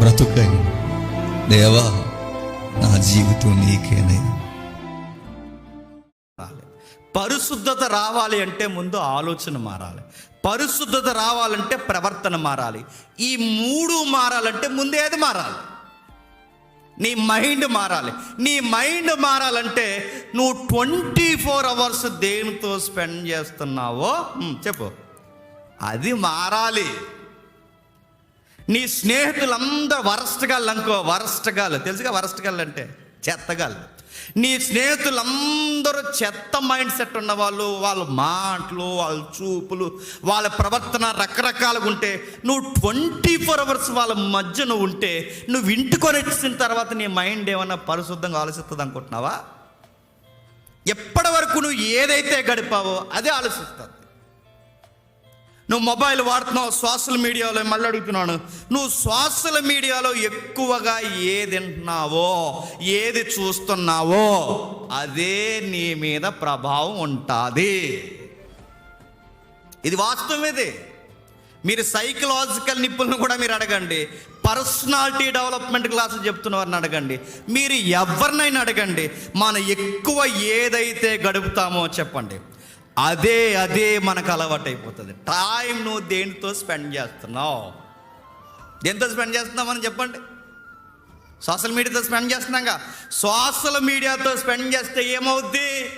బ్రతుకై దేవా నా జీవితం నీకేనయ్యా పరిశుద్ధత రావాలి అంటే ముందు ఆలోచన మారాలి. పరిశుద్ధత రావాలంటే ప్రవర్తన మారాలి. ఈ మూడు మారాలంటే ముందు ఏది మారాలి. నీ మైండ్ మారాలి. నీ మైండ్ మారాలంటే నువ్వు ట్వంటీ ఫోర్ అవర్స్ దేనితో స్పెండ్ చేస్తున్నావో? చెప్పు. అది మారాలి. నీ స్నేహితులందరూ వరస్ట్గాళ్ళు అనుకో వరస్ట్గాళ్ళు. తెలుసుగా వరస్ట్గాళ్ళు అంటే చెత్తగాళ్ళు. నీ స్నేహితులందరూ చెత్త మైండ్ సెట్ ఉన్న వాళ్ళు వాళ్ళ మాటలు వాళ్ళ చూపులు వాళ్ళ ప్రవర్తన రకరకాలుగా ఉంటే నువ్వు ట్వంటీ ఫోర్ అవర్స్ వాళ్ళ మధ్య నువ్వు ఉంటే నువ్వు ఇంటికొని వచ్చిన తర్వాత నీ మైండ్ ఏమన్నా పరిశుద్ధంగా ఆలోచిస్తుంది అనుకుంటున్నావా? ఎప్పటి వరకు నువ్వు ఏదైతే గడిపావో అదే ఆలోచిస్తుంది. నువ్వు మొబైల్ వాడుతున్నావు సోషల్ మీడియాలో మళ్ళీ అడుగుతున్నాను. నువ్వు సోషల్ మీడియాలో ఎక్కువగా ఏది వింటున్నావో ఏది చూస్తున్నావో అదే నీ మీద ప్రభావం ఉంటుంది. ఇది వాస్తవం ఇది. మీరు సైకలాజికల్ నిపుణులను కూడా మీరు అడగండి. పర్సనాలిటీ డెవలప్మెంట్ క్లాసులు చెప్తున్న వారిని అడగండి. మీరు ఎవరినైనా అడగండి. మనం ఎక్కువ ఏదైతే గడుపుతామో చెప్పండి. అదే అదే మనకు అలవాటు అయిపోతుంది టైం నువ్వు దేనితో స్పెండ్ చేస్తున్నావు? దేనితో స్పెండ్ చేస్తున్నావు అని చెప్పండి. సోషల్ మీడియాతో స్పెండ్ చేస్తున్నాగా. సోషల్ మీడియాతో స్పెండ్ చేస్తే ఏమవుద్ది?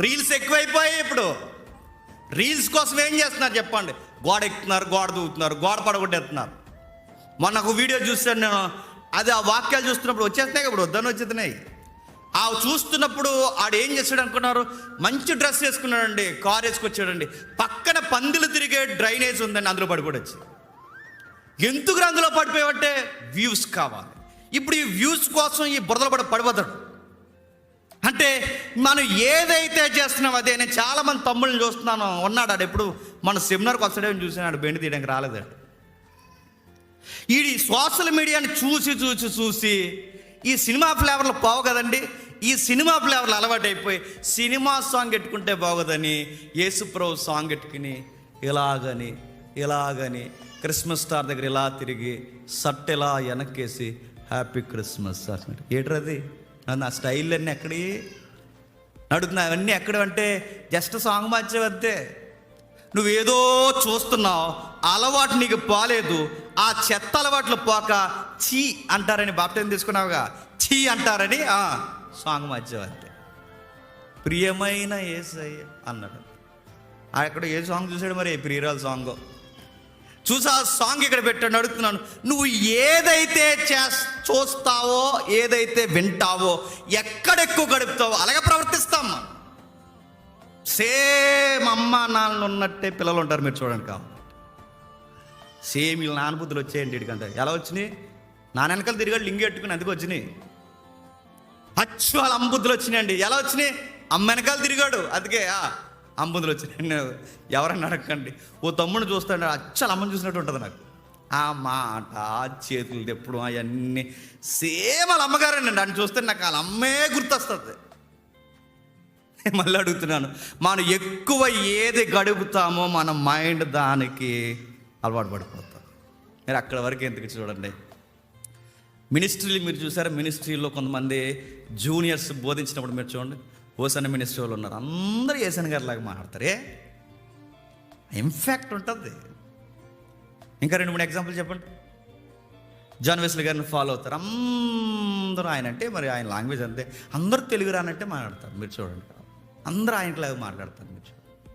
రీల్స్ ఎక్కువైపోయాయి ఇప్పుడు. రీల్స్ కోసం ఏం చేస్తున్నారు చెప్పండి. గోడ ఎక్కుతున్నారు గోడ దూకుతున్నారు గోడ పడగొట్టేస్తున్నారు. మొన్న ఒక వీడియో చూస్తాను నేను. అది ఆ వాక్యాలు చూస్తున్నప్పుడు వచ్చేస్తున్నాయి ఇప్పుడు వద్దని వచ్చేస్తున్నాయి ఆ చూస్తున్నప్పుడు ఆడు ఏం చేస్తాడు అనుకున్నారు మంచి డ్రెస్ వేసుకున్నాడండి కార్ వేసుకొచ్చాడండి. పక్కన పందులు తిరిగే డ్రైనేజ్ ఉందండి అందులో పడిపోవచ్చు ఎందుకు అందులో పడిపోయావంటే వ్యూస్ కావాలి. ఇప్పుడు ఈ వ్యూస్ కోసం ఈ బురదలో పడి పడిపోతాడు. అంటే మనం ఏదైతే చేస్తున్నాం అదే. నేను చాలా మంది తమ్ముళ్ళని చూస్తున్నాను ఉన్నాడు ఆడు ఎప్పుడు. మన సెమినార్కి వస్తాడేమో చూసినాడు బెండి తీయడానికి రాలేదు ఈ సోషల్ మీడియాని చూసి చూసి చూసి ఈ సినిమా ఫ్లేవర్లు పోవు కదండి. ఈ సినిమా ఫ్లేవర్లు అలవాటు అయిపోయి సినిమా సాంగ్ పెట్టుకుంటే బాగోదని యేసుప్రభు సాంగ్ పెట్టుకుని ఇలాగని ఇలాగని క్రిస్మస్ స్టార్ దగ్గర ఇలా తిరిగి సట్ ఇలా వెనక్కేసి హ్యాపీ క్రిస్మస్ అన్నట్టు ఏట్రది నా స్టైల్ అన్నీ ఎక్కడి నడుతున్నా అవన్నీ ఎక్కడ అంటే జస్ట్ సాంగ్ మార్చేవద్దే నువ్వేదో చూస్తున్నావు అలవాటు నీకు పోలేదు ఆ చెత్త అలవాట్లు పోక చీ అంటారని బాప్టేం తీసుకున్నావుగా. చీ అంటారని సాంగ్ సాంగ్ అంతే. ప్రియమైన ఏసయ్య అన్నాడు. ఆ ఏ సాంగ్ చూసాడు మరి? ప్రియురాల సాంగ్. చూసా ఆ సాంగ్ ఇక్కడ పెట్టాడు అడుగుతున్నాను. నువ్వు ఏదైతే చేస్ చూస్తావో ఏదైతే వింటావో ఎక్కడెక్కువ గడుపుతావో అలాగే ప్రవర్తిస్తాం. సేమ్ అమ్మ నాన్నలు ఉన్నట్టే పిల్లలు ఉంటారు మీరు చూడండి కావు సేమ్ వీళ్ళ నాన్నబుద్ధులు వచ్చేయండి వీడికంటే ఎలా వచ్చినాయి? నా వెనకాల తిరిగాడు లింగి పెట్టుకుని అందుకు వచ్చినాయి. అచ్చు వాళ్ళ అమ్మబుద్ధులు వచ్చినాయండి. ఎలా వచ్చినాయి? అమ్మ వెనకాల తిరిగాడు. అందుకే ఆ, వచ్చినాయండి. ఎవరన్నా అడగండి ఓ తమ్ముడు చూస్తాడు. అచ్చలు అమ్మని చూసినట్టు ఉంటుంది నాకు. ఆ మాట ఆ చేతులు తెప్పుడు అవన్నీ. సేమ్ వాళ్ళ అమ్మగారేనండి. అని చూస్తే నాకు వాళ్ళ అమ్మే గుర్తొస్తుంది. మళ్ళీ అడుగుతున్నాను. మనం ఎక్కువ ఏది గడుపుతామో మన మైండ్ దానికి అలవాటు పడిపోతాం. మీరు అక్కడ వరకు ఎందుకు చూడండి. మినిస్ట్రీలు మీరు చూసారు? మినిస్ట్రీలో కొంతమంది జూనియర్స్ బోధించినప్పుడు మీరు చూడండి. ఓసన్న మినిస్ట్రీ వాళ్ళు ఉన్నారు. అందరూ ఏసన్ గారి లాగా మాట్లాడతారే. ఇంఫాక్ట్ ఉంటుంది. ఇంకా రెండు మూడు ఎగ్జాంపుల్ చెప్పండి. జాన్ వెస్లీ గారిని ఫాలో అవుతారు. అందరూ ఆయన అంటే మరి ఆయన లాంగ్వేజ్ అంతే. అందరూ తెలుగు రానంటే మాట్లాడతారు. మీరు చూడండి. అందరూ ఆయనలాగా మాట్లాడతారు. మీరు చూడండి.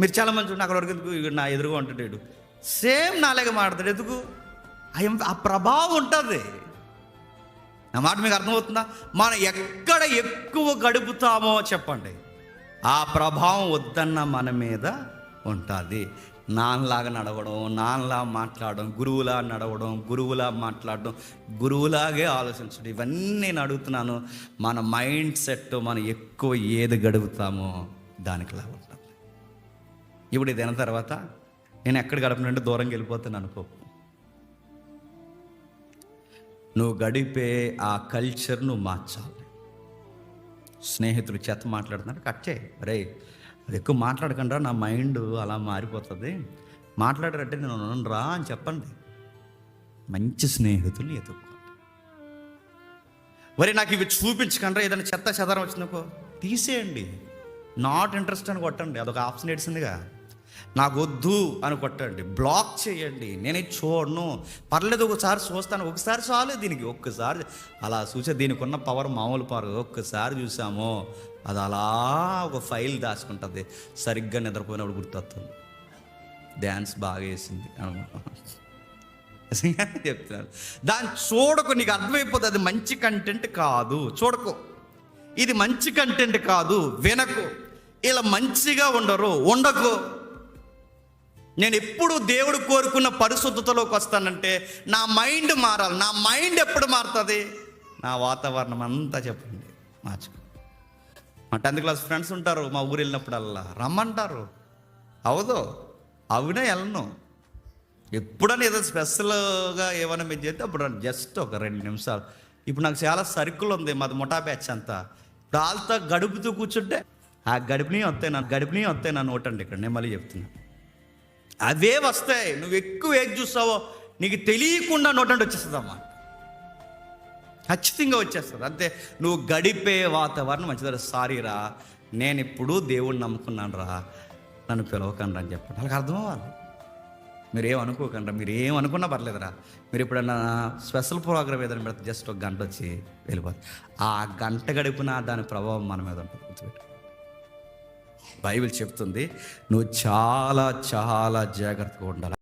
మీరు చాలా మంది చూడండి అక్కడ వరకు ఎందుకు? నా ఎదురుగా ఉంటాడు సేమ్ నాలాగా మాట్లాడతాడు. ఎందుకు? ఆ ఆ ప్రభావం ఉంటుంది. నా మాట మీకు అర్థమవుతుందా? మనం ఎక్కడ ఎక్కువ గడుపుతామో చెప్పండి. ఆ ప్రభావం వద్దన్న మన మీద ఉంటుంది. నాన్నలాగా నడవడం నాన్నలా మాట్లాడడం గురువులా నడవడం గురువులా మాట్లాడడం గురువులాగే ఆలోచించడం ఇవన్నీ నేను అడుగుతున్నాను. మన మైండ్ సెట్ మనం ఎక్కువ ఏది గడుపుతామో దానికిలా ఉంటుంది. ఇప్పుడు ఇది అయిన తర్వాత నేను ఎక్కడ గడపనంటే దూరం వెళ్ళిపోతాను అనుకో నువ్వు గడిపే ఆ కల్చర్ నువ్వు మార్చాలి. స్నేహితులు చెత్త మాట్లాడుతున్నాడు కట్ చేయి. రే అది ఎక్కువ మాట్లాడకుండా నా మైండ్ అలా మారిపోతుంది. మాట్లాడారంటే నేను రా అని చెప్పండి. మంచి స్నేహితులు ఎదుర్కోండి. మరి నాకు ఇవి చూపించకుండా ఏదైనా చెత్త చెదరం వచ్చిందనుకో. తీసేయండి. నాట్ ఇంట్రెస్ట్ అని కొట్టండి. అదొక ఆప్షన్ ఏడిసిందిగా. నాకు వద్దు అని కొట్టండి. బ్లాక్ చేయండి. నేనే చూడను. పర్లేదు ఒకసారి చూస్తాను. ఒకసారి చాలు దీనికి. ఒక్కసారి అలా చూసే దీనికి ఉన్న పవర్ మామూలు పవర్ ఒక్కసారి చూసామో. అది అలా ఒక ఫైల్ దాచుకుంటుంది. సరిగ్గా నిద్రపోయినప్పుడు గుర్తొస్తుంది. డ్యాన్స్ బాగా వేసింది. నిజంగా చెప్తున్నాను. దాన్ని చూడకు. నీకు అర్థమైపోతుంది అది మంచి కంటెంట్ కాదు. చూడకు. ఇది మంచి కంటెంట్ కాదు. వినకు. ఇలా మంచిగా ఉండరు. ఉండకు. నేను ఎప్పుడు దేవుడు కోరుకున్న పరిశుద్ధతలోకి వస్తానంటే నా మైండ్ మారాలి. నా మైండ్ ఎప్పుడు మారుతుంది? నా వాతావరణం అంతా చెప్పండి. మార్చుకో. మా టెన్త్ క్లాస్ ఫ్రెండ్స్ ఉంటారు మా ఊరు వెళ్ళినప్పుడల్లా. రమ్మంటారు. అవదు. అవునే వెళ్ళను. ఎప్పుడైనా ఏదో స్పెషల్గా ఏమైనా మీరు చేస్తే అప్పుడు జస్ట్ ఒక రెండు నిమిషాలు. ఇప్పుడు నాకు చాలా సర్కిల్ ఉంది మాది ముఠా బ్యాచ్ అంతా. ఇప్పుడు వాళ్ళతో గడుపుతూ కూర్చుంటే ఆ గడిపిని వస్తాయి నా గడిపిని వస్తాయి నా నోటండి ఇక్కడ. నేను మళ్ళీ చెప్తున్నా. అవే వస్తాయి. నువ్వు ఎక్కువ ఏది చూస్తావో నీకు తెలియకుండా నోటండి వచ్చేస్తుందమ్మా. ఖచ్చితంగా వచ్చేస్తుంది. అంతే. నువ్వు గడిపే వాతావరణం మంచిదా సారీ రా నేను ఇప్పుడు దేవుణ్ణి నమ్ముకున్నాను రా నన్ను పిలవకండి అని చెప్పండి. వాళ్ళకి అర్థం అవ్వాలి మీరేం ఏం అనుకోకండి మీరు ఏం అనుకున్నా పర్లేదురా. మీరు ఎప్పుడన్నా స్పెషల్ ప్రోగ్రామ్ ఏదైనా పెడితే జస్ట్ ఒక గంట వచ్చి వెళ్ళిపోతుంది ఆ గంట గడిపిన దాని ప్రభావం మన మీద ఉంటుంది. గుర్తుపెట్టు. బైబిల్ చెప్తుంది. నువ్వు చాలా చాలా జాగ్రత్తగా ఉండాలి.